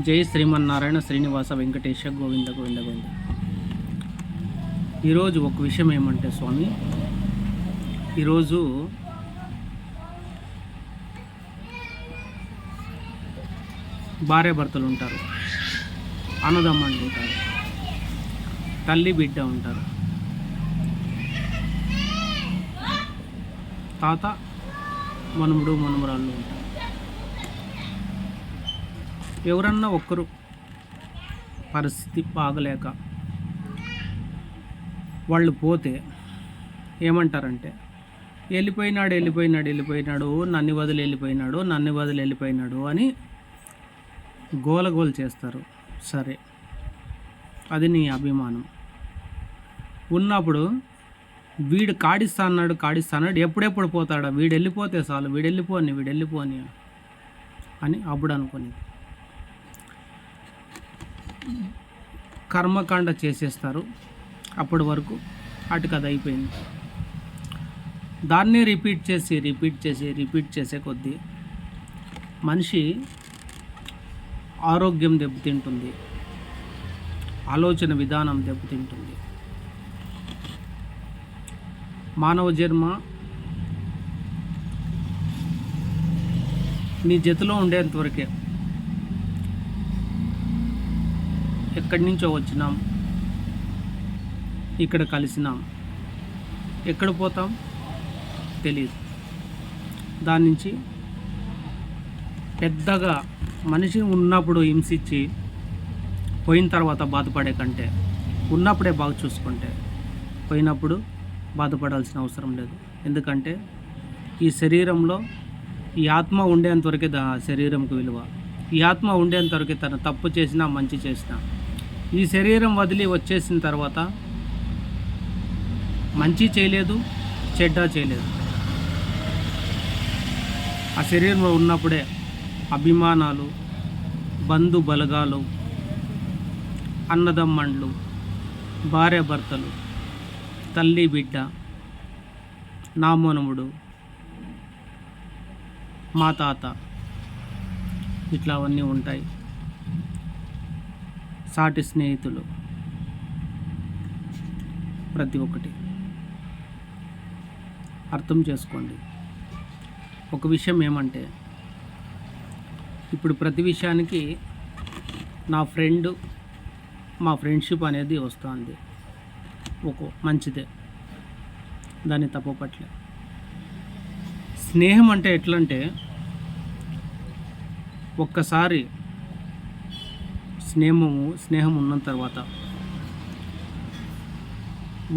జై శ్రీమన్నారాయణ శ్రీనివాస వెంకటేశ గోవింద గోవింద గోవింద. ఈరోజు ఒక విషయం ఏమంటే స్వామి ఈరోజు భార్యాభర్తలు ఉంటారు అన్నదమ్మలు ఉంటారు తల్లి బిడ్డ ఉంటారు తాత మనుముడు మనుమరాళ్ళు ఉంటారు. ఎవరన్నా ఒక్కరు పరిస్థితి బాగలేక వాళ్ళు పోతే ఏమంటారంటే వెళ్ళిపోయినాడు వెళ్ళిపోయినాడు వెళ్ళిపోయినాడు నన్ను వదిలి వెళ్ళిపోయినాడు నన్ను వదిలి వెళ్ళిపోయినాడు అని గోలగోలు చేస్తారు. సరే అది నీ అభిమానం. ఉన్నప్పుడు వీడు కాడిస్తా అన్నాడు కాడిస్తా అన్నాడు ఎప్పుడెప్పుడు పోతాడా? వీడు వెళ్ళిపోతే చాలు వీడు వెళ్ళిపోని వీడు వెళ్ళిపోని అని అప్పుడు అనుకునేది కర్మకాండ చేసేస్తారు. అప్పటి వరకు అటుకు అది అయిపోయింది. దాన్నే రిపీట్ చేసి రిపీట్ చేసి రిపీట్ చేసే కొద్దీ మనిషి ఆరోగ్యం దెబ్బతింటుంది. ఆలోచన విధానం దెబ్బతింటుంది. మానవ జన్మ నీ జతలో ఉండేంతవరకే ఎక్కడి నుంచో వచ్చినాం. ఇక్కడ కలిసినాం. ఎక్కడ పోతాం? తెలియదు దాని నుంచి పెద్దగా మనిషి ఉన్నప్పుడు హింసించి పోయిన తర్వాత బాధపడే కంటే ఉన్నప్పుడే బాగా చూసుకుంటే పోయినప్పుడు బాధపడాల్సిన అవసరం లేదు. ఎందుకంటే ఈ శరీరంలో ఈ ఆత్మ ఉండేంతవరకే దా శరీరంకు విలువ. ఈ ఆత్మ ఉండేంతవరకే తను తప్పు చేసినా మంచి చేసినా ఈ శరీరం వదిలి వచ్చేసిన తర్వాత మంచి చేయలేదు చెడ్డ చేయలేదు. ఆ శరీరంలో ఉన్నప్పుడే అభిమానాలు బంధు బలగాలు అన్నదమ్మండ్లు భార్యభర్తలు తల్లి బిడ్డ నామోనముడు మా తాత ఇట్లా అవన్నీ ఉంటాయి. సాటి స్నేహితులు. ప్రతి ఒక్కటి. అర్థం చేసుకోండి. ఒక విషయం ఏమంటే ఇప్పుడు ప్రతి విషయానికి నా ఫ్రెండ్ మా ఫ్రెండ్షిప్ అనేది వస్తుంది. ఒక మంచిదే. దాన్ని తప్పపట్లే స్నేహం అంటే ఎట్లంటే ఒక్కసారి స్నేహము స్నేహం ఉన్న తర్వాత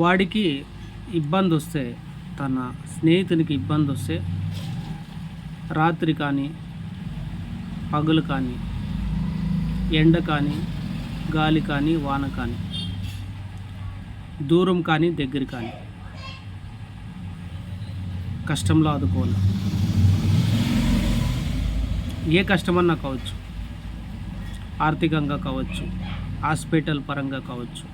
వాడికి ఇబ్బంది వస్తే తన స్నేహితునికి ఇబ్బంది వస్తే రాత్రి కానీ పగులు కానీ ఎండ కానీ గాలి కానీ వాన కానీ దూరం కానీ దగ్గర కానీ కష్టంలో ఆదుకోవాలి. ఏ కష్టమన్నా కావచ్చు. ఆర్థికంగా కావచ్చు హాస్పిటల్ పరంగా కావచ్చు.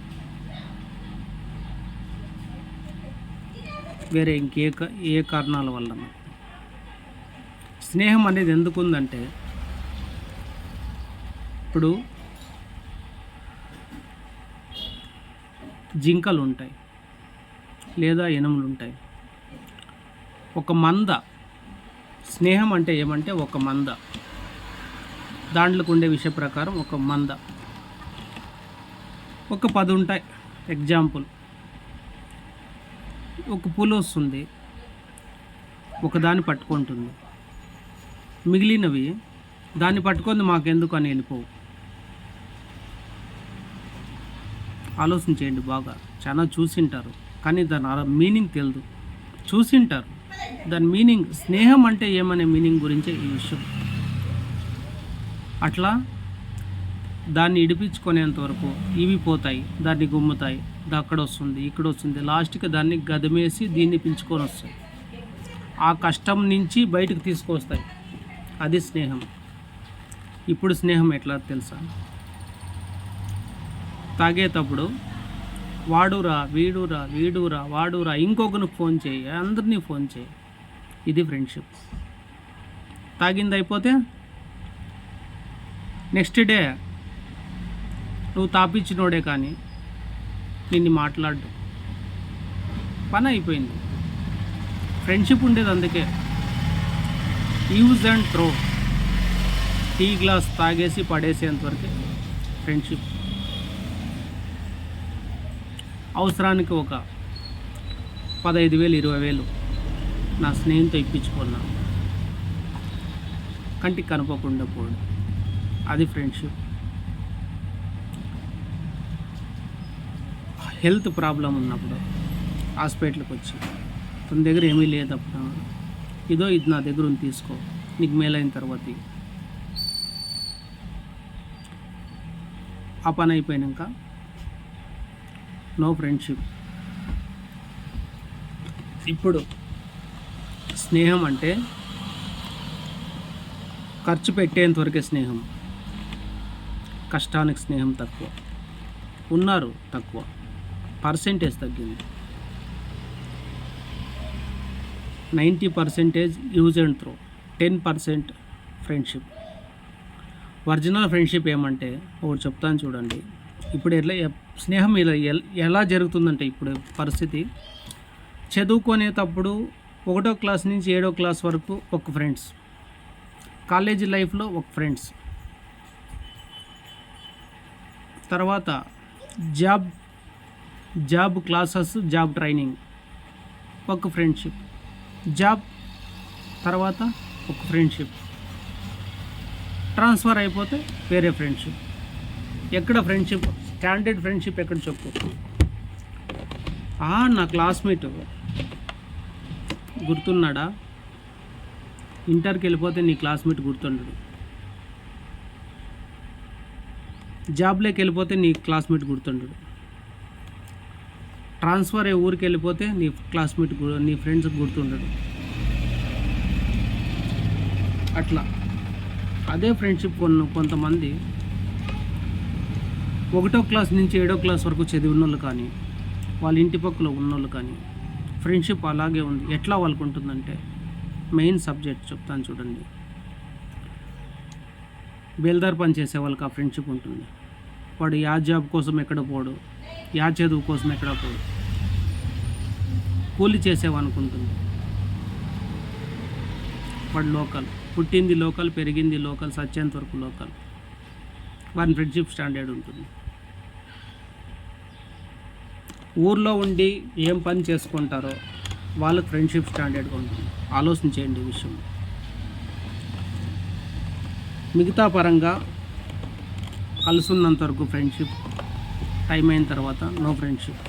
వేరే ఇంకే క- ఏ కారణాల వల్ల స్నేహం అనేది ఎందుకు ఉందంటే ఇప్పుడు జింకలు ఉంటాయి లేదా ఎనుములు ఉంటాయి ఒక మంద స్నేహం అంటే ఏమంటే ఒక మంద. దాంట్లోకి ఉండే విషయ ప్రకారం ఒక మంద. ఒక పది ఉంటాయి ఎగ్జాంపుల్ ఒక పులి వస్తుంది. ఒకదాన్ని పట్టుకుంటుంది. మిగిలినవి దాన్ని పట్టుకుంది మాకెందుకు అని వెళ్ళిపోవు. ఆలోచించేయండి బాగా. చాలా చూసింటారు. కానీ దాని మీనింగ్ తెలియదు చూసింటారు. దాని మీనింగ్ స్నేహం అంటే ఏమనే మీనింగ్ గురించే ఈ విషయం. అట్లా దాన్ని ఇడిపించుకునేంత వరకు ఇవి పోతాయి దాన్ని గుమ్ముతాయి ఇది అక్కడ వస్తుంది ఇక్కడ వస్తుంది. లాస్ట్కి దాన్ని గదమేసి దీన్ని పెంచుకొని వస్తాయి. ఆ కష్టం నుంచి బయటకు తీసుకొస్తాయి. అది స్నేహం. ఇప్పుడు స్నేహం ఎట్లా తెలుసా? తాగేటప్పుడు వాడురా వీడురా వీడురా వాడురా ఇంకొకరికి ఫోన్ చేయి అందరినీ ఫోన్ చేయి. ఇది ఫ్రెండ్షిప్. తాగింది అయిపోతే నెక్స్ట్ డే నువ్వు తాపించినోడే కానీ నిన్ను మాట్లాడు పని అయిపోయింది. ఫ్రెండ్షిప్ ఉండేది అందుకే. Use and throw tea glass తాగేసి పడేసేంతవరకే ఫ్రెండ్షిప్ అవసరానికి ఒక పదహైదు వేలు ఇరవై వేలు నా స్నేహితుతో ఇప్పించుకున్నా. కంటికి కనపకుండా పోడు. అది ఫ్రెండ్షిప్ హెల్త్ ప్రాబ్లం ఉన్నప్పుడు హాస్పిటల్కి వచ్చి తన దగ్గర ఏమీ లేదప్పుడు ఇదో ఇది నా దగ్గర ఉంది తీసుకో. నీకు మేలైన తర్వాత ఆ పని అయిపోయాక నో ఫ్రెండ్షిప్ ఇప్పుడు స్నేహం అంటే ఖర్చు పెట్టేంత వరకే స్నేహం. కష్టానికి స్నేహం తక్కువ. ఉన్నారు తక్కువ. పర్సెంటేజ్ తగ్గింది. Ninety percentage use and throw. Ten percent friendship. Original friendship ఏమంటే ఒకటి చెప్తాను చూడండి. ఇప్పుడు ఎట్లా స్నేహం ఇలా ఎలా జరుగుతుందంటే ఇప్పుడు పరిస్థితి. చదువుకునేటప్పుడు ఒకటో క్లాస్ నుంచి ఏడో క్లాస్ వరకు ఒక ఫ్రెండ్స్. కాలేజీ లైఫ్లో ఒక ఫ్రెండ్స్. తర్వాత job job classes job training. ఒక ఫ్రెండ్షిప్. జాబ్ తర్వాత ఒక ఫ్రెండ్షిప్. ట్రాన్స్ఫర్ అయిపోతే వేరే ఫ్రెండ్షిప్. ఎక్కడ ఫ్రెండ్షిప్? స్టాండర్డ్ ఫ్రెండ్షిప్ ఎక్కడ చెప్పు. ఆ, నా క్లాస్మేట్. గుర్తున్నాడా? ఇంటర్కి వెళ్ళిపోతే నీ క్లాస్మేట్ గుర్తుండడు జాబ్లోకి వెళ్ళిపోతే నీ క్లాస్మేట్ గుర్తుండడు. ట్రాన్స్ఫర్ అయ్యే ఊరికి వెళ్ళిపోతే నీ క్లాస్మేట్ నీ ఫ్రెండ్స్ గుర్తుండడు. అట్లా. అదే ఫ్రెండ్షిప్ కొన్న కొంతమంది ఒకటో క్లాస్ నుంచి ఏడో క్లాస్ వరకు చదివిన వాళ్ళు కానీ వాళ్ళ ఇంటి పక్కల ఉన్నోళ్ళు కానీ ఫ్రెండ్షిప్ అలాగే ఉంది. ఎట్లా వాళ్ళకు ఉంటుందంటే మెయిన్ సబ్జెక్ట్ చెప్తాను చూడండి. బేల్దార్ పని చేసే వాళ్ళకి ఆ ఫ్రెండ్షిప్ ఉంటుంది. వాడు యా జాబ్ కోసం ఎక్కడ పోడు యా చదువు కోసం ఎక్కడ పోడు. కూలి చేసేవనుకుంటుంది వాడు లోకల్. పుట్టింది లోకల్ పెరిగింది లోకల్ సత్యంత వరకు లోకల్. వాని ఫ్రెండ్షిప్ స్టాండర్డ్ ఉంటుంది. ఊర్లో ఉండి ఏం పని చేసుకుంటారో వాళ్ళకి ఫ్రెండ్షిప్ స్టాండర్డ్గా ఉంటుంది. ఆలోచించేయండి చేయండి విషయం. మిగతా పరంగా కలుసున్నంత వరకు ఫ్రెండ్షిప్ టైం అయిన తర్వాత నో ఫ్రెండ్షిప్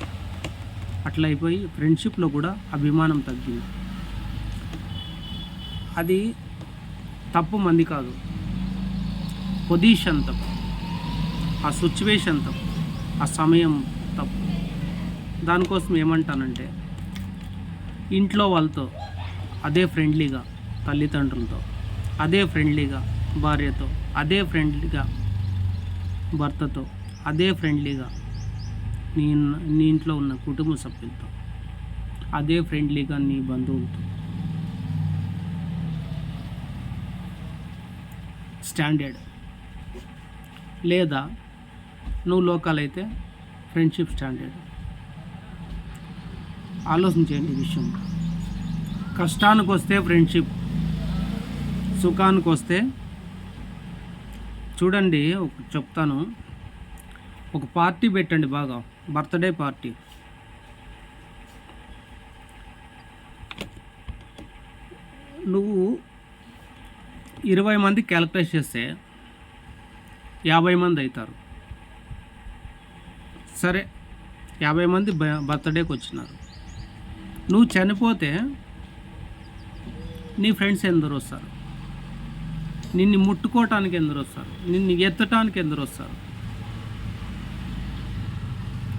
అట్లా అయిపోయి ఫ్రెండ్షిప్లో కూడా అభిమానం తగ్గింది. అది తప్పు మంది కాదు. పొజిషన్ తప్పు. ఆ సిచ్యువేషన్ తప్పు. ఆ సమయం తప్పు. దానికోసం ఏమంటానంటే ఇంట్లో వాళ్ళతో అదే ఫ్రెండ్లీగా తల్లిదండ్రులతో అదే ఫ్రెండ్లీగా భార్యతో అదే ఫ్రెండ్లీగా భర్తతో. అదే ఫ్రెండ్లీగా నీ నీ ఇంట్లో ఉన్న కుటుంబ సభ్యులతో. అదే ఫ్రెండ్లీగా నీ బంధువులతో. స్టాండర్డ్. లేదా నువ్వు లోకల్ అయితే ఫ్రెండ్షిప్ స్టాండర్డ్. ఆలోచించేయండి ఈ విషయం. కష్టానికి వస్తే ఫ్రెండ్షిప్ సుఖానికి వస్తే చూడండి ఒక చెప్తాను. ఒక పార్టీ పెట్టండి బాగా బర్త్డే పార్టీ. నువ్వు ఇరవై మంది క్యాలిక్యులేట్ చేస్తే యాభై మంది అవుతారు. సరే యాభై మంది బ- బర్త్డేకి వచ్చినారు. నువ్వు చనిపోతే నీ ఫ్రెండ్స్ ఎందరు వస్తారు. నిన్ను ముట్టుకోవటానికి ఎందరు వస్తారు? నిన్ను ఎత్తటానికి ఎందరు వస్తారు?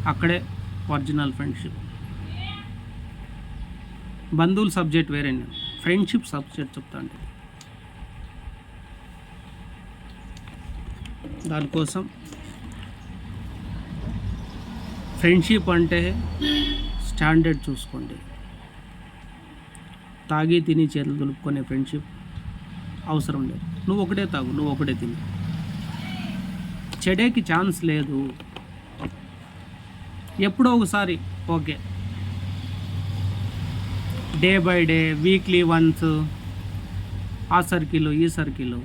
అక్కడే ఒరిజినల్ ఫ్రెండ్షిప్ బంధువుల సబ్జెక్ట్ వేరే ఫ్రెండ్షిప్ సబ్జెక్ట్ చెప్తా అంటే. దానికోసం ఫ్రెండ్షిప్ అంటే స్టాండర్డ్ చూసుకోండి. తాగి తిని చేతులు దులుపుకునే ఫ్రెండ్షిప్ అవసరం లేదు. నువ్వు ఒకటే తాగు నువ్వు ఒకటే తిని. చెడేకి ఛాన్స్ లేదు. ఎప్పుడో ఒకసారి okay. Day by day weekly once ఆ సర్కిల్ ఈ సర్కిల్.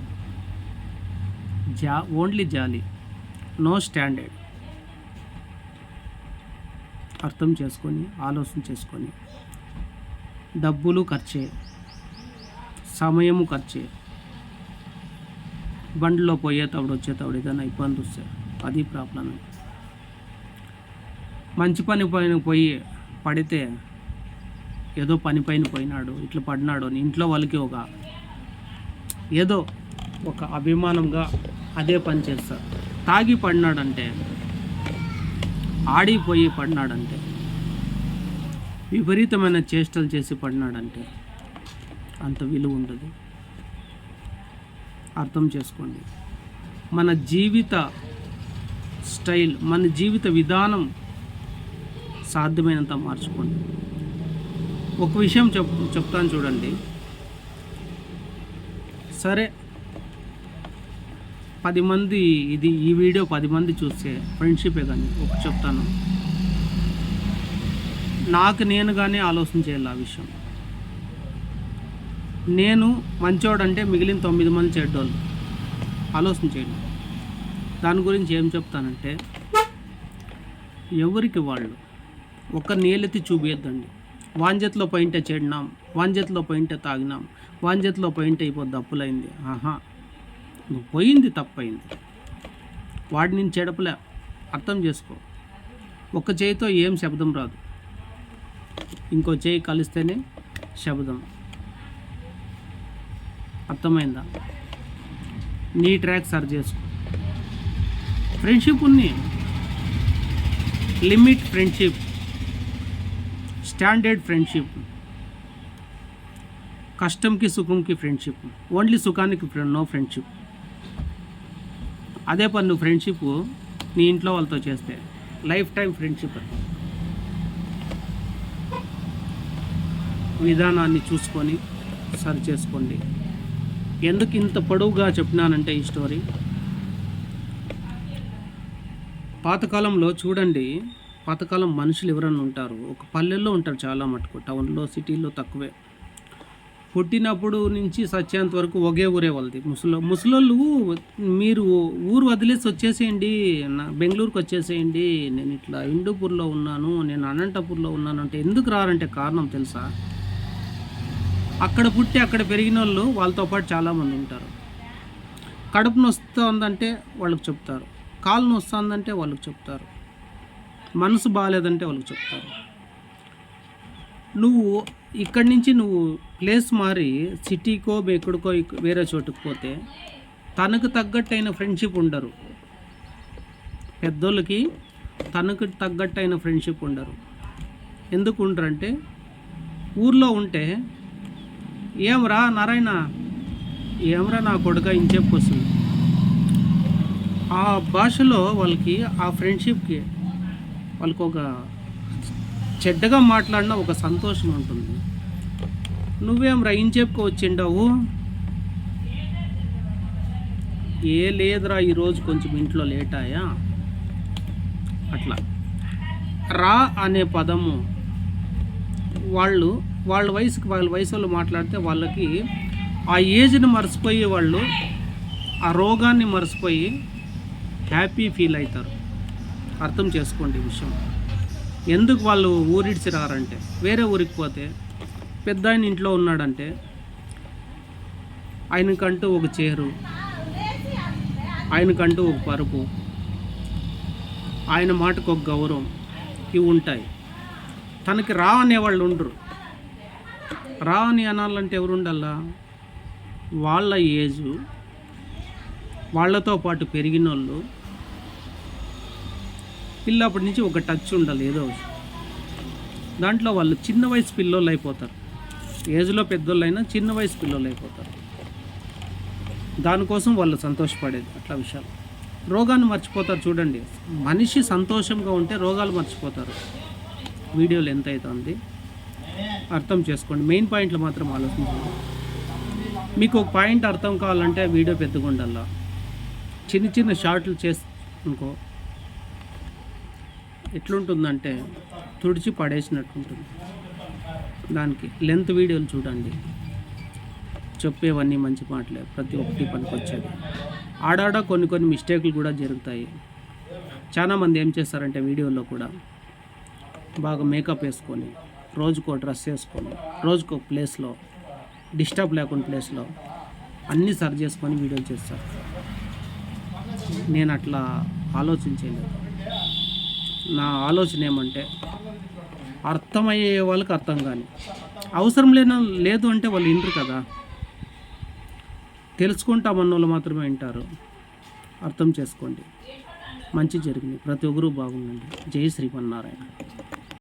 జా ఓన్లీ జాలి. No standard. అర్థం చేసుకొని ఆలోచన చేసుకొని. డబ్బులు ఖర్చే. సమయము ఖర్చే. బండిలో పోయేటప్పుడు వచ్చేటప్పుడు ఏదైనా ఇబ్బంది వస్తే అది ప్రాబ్లమే. మంచి పని పైన పోయి పడితే ఏదో పని పైన పోయినాడు ఇట్లా పడినాడు అని ఇంట్లో వాళ్ళకి ఒక ఏదో ఒక అభిమానంగా అదే పని చేస్తారు తాగి పడినాడంటే ఆడిపోయి పడినాడంటే విపరీతమైన చేష్టలు చేసి పడినాడంటే అంత విలువ ఉండదు. అర్థం చేసుకోండి. మన జీవిత స్టైల్ మన జీవిత విధానం సాధ్యమైనంత మార్చుకోండి. ఒక విషయం చెప్ చెప్తాను చూడండి. సరే పది మంది ఇది ఈ వీడియో పది మంది చూస్తే ఫ్రెండ్షిపే కానీ ఒక చెప్తాను. నాకు నేను కానీ ఆలోచన చేయాలి ఆ విషయం. నేను మంచోడంటే మిగిలిన తొమ్మిది మంది చెడ్డోళ్ళు. ఆలోచన చేయండి. దాని గురించి ఏం చెప్తానంటే ఎవరికి వాళ్ళు ఒక నీళ్ళెత్తి చూపియద్దండి. వాంజెత్లో పైంటే చెడినాం వాంజెత్లో పైంటే తాగినాం వాంజెత్లో పైంటే ఇప్పుడు దప్పులైంది. ఆహా నువ్వు పోయింది తప్పైంది. వాడి నేను చెడపలే అర్థం చేసుకో. ఒక చేయితో ఏం శబ్దం రాదు. ఇంకో చేయి కలిస్తేనే శబ్దం. అర్థమైందా? నీ ట్రాక్ సరి చేసుకో. ఫ్రెండ్షిప్ ఉంది లిమిట్ ఫ్రెండ్షిప్ స్టాండర్డ్ ఫ్రెండ్షిప్ కష్టంకి సుఖంకి ఫ్రెండ్షిప్ ఓన్లీ సుఖానికి నో ఫ్రెండ్షిప్. అదే పని నువ్వు ఫ్రెండ్షిప్ నీ ఇంట్లో వాళ్ళతో చేస్తే. Life time friendship. విధానాన్ని చూసుకొని సరి చేసుకోండి. ఎందుకు ఇంత పొడవుగా చెప్పినానంటే ఈ స్టోరీ పాతకాలంలో చూడండి పాతకాలం మనుషులు ఎవరన్నా ఉంటారు? ఒక పల్లెల్లో ఉంటారు చాలా మటుకు టౌన్లో సిటీలో తక్కువే. పుట్టినప్పుడు నుంచి సత్యాంత వరకు ఒకే ఊరే వాళ్ళది. ముసలో ముసలోళ్ళు మీరు ఊరు వదిలేసి వచ్చేసేయండి నా బెంగళూరుకి వచ్చేసేయండి నేను ఇట్లా హిందూపూర్లో ఉన్నాను నేను అనంతపూర్లో ఉన్నాను అంటే ఎందుకు రారంటే కారణం తెలుసా? అక్కడ పుట్టి అక్కడ పెరిగిన వాళ్ళు వాళ్ళతో పాటు చాలామంది ఉంటారు. కడుపు నొస్తుందంటే వాళ్ళకి చెప్తారు. కాలు నొస్తుందంటే వాళ్ళకి చెప్తారు. మనసు బాగాలేదంటే వాళ్ళకి చెప్తారు. నువ్వు ఇక్కడి నుంచి నువ్వు ప్లేస్ మారి సిటీకో ఎక్కడికో వేరే చోటుకు పోతే తనకు తగ్గట్టయిన ఫ్రెండ్షిప్ ఉండరు. పెద్దోళ్ళకి తనకు తగ్గట్టయిన ఫ్రెండ్షిప్ ఉండరు. ఎందుకు ఉండరంటే ఊర్లో ఉంటే ఏమరా నారాయణ? ఏమరా నా కొడుక ఇంచెప్పు వస్తుంది ఆ భాషలో వాళ్ళకి ఆ ఫ్రెండ్షిప్కి వాళ్ళకి ఒక చెడ్డగా మాట్లాడిన ఒక సంతోషం ఉంటుంది. నువ్వేం రా ఇంచెప్పుకు వచ్చిండావు? ఏ లేదురా ఈరోజు కొంచెం ఇంట్లో లేట్ అయ్యా? అట్లా. రా అనే పదము వాళ్ళు వాళ్ళ వయసుకి వాళ్ళ వయసు వాళ్ళు మాట్లాడితే వాళ్ళకి ఆ ఏజ్ని మర్చిపోయి వాళ్ళు ఆ రోగాన్ని మర్చిపోయి హ్యాపీ ఫీల్ అవుతారు. అర్థం చేసుకోండి ఈ విషయం. ఎందుకు వాళ్ళు ఊరిడిచి రారంటే వేరే ఊరికి పోతే పెద్ద ఆయన ఇంట్లో ఉన్నాడంటే ఆయనకంటూ ఒక చేరు ఆయనకంటూ ఒక పరుపు ఆయన మాటకు ఒక గౌరవం ఇవి ఉంటాయి. తనకి రావనే వాళ్ళు ఉండరు. రావని అనాలంటే ఎవరు ఉండాలా? వాళ్ళ ఏజు వాళ్ళతో పాటు పెరిగిన వాళ్ళు పిల్లప్పటి నుంచి ఒక టచ్ ఉండాలి ఏదో దాంట్లో వాళ్ళు చిన్న వయసు పిల్లోళ్ళు అయిపోతారు. ఏజ్లో పెద్దోళ్ళు అయినా చిన్న వయసు పిల్లోళ్ళు అయిపోతారు. దానికోసం వాళ్ళు సంతోషపడేది అట్లా విషయాలు. రోగాన్ని మర్చిపోతారు చూడండి. మనిషి సంతోషంగా ఉంటే రోగాలు మర్చిపోతారు. వీడియోలు ఎంత అవుతుంది అర్థం చేసుకోండి. మెయిన్ పాయింట్లు మాత్రం ఆలోచించండి. మీకు ఒక పాయింట్ అర్థం కావాలంటే వీడియో పెద్దగా ఉండాలా? చిన్న చిన్న షార్ట్లు చేసి అనుకో ఎట్లుంటుందంటే తుడిచి పడేసినట్టు ఉంటుంది. దానికి లెంత్ వీడియోలు చూడండి. చెప్పేవన్నీ మంచి మాటలే. ప్రతి ఒక్కటి పనికొచ్చేది. ఆడాడ కొన్ని కొన్ని మిస్టేక్లు కూడా జరుగుతాయి. చాలామంది ఏం చేస్తారంటే వీడియోలో కూడా బాగా మేకప్ వేసుకొని రోజుకో డ్రెస్ వేసుకొని రోజుకో ప్లేస్లో డిస్టర్బ్ లేకుండా ప్లేస్లో అన్నీ సరి చేసుకొని వీడియోలు చేస్తారు. నేను అట్లా ఆలోచించలేదు. నా ఆలోచన ఏమంటే అర్థమయ్యే వాళ్ళకి అర్థం కానీ అవసరం లేన లేదు అంటే వాళ్ళు వినరు కదా. తెలుసుకుంటామన్న వాళ్ళు మాత్రమే వింటారు. అర్థం చేసుకోండి. మంచి జరిగింది. ప్రతి ఒక్కరూ బాగుండండి. జై శ్రీమన్నారాయణ.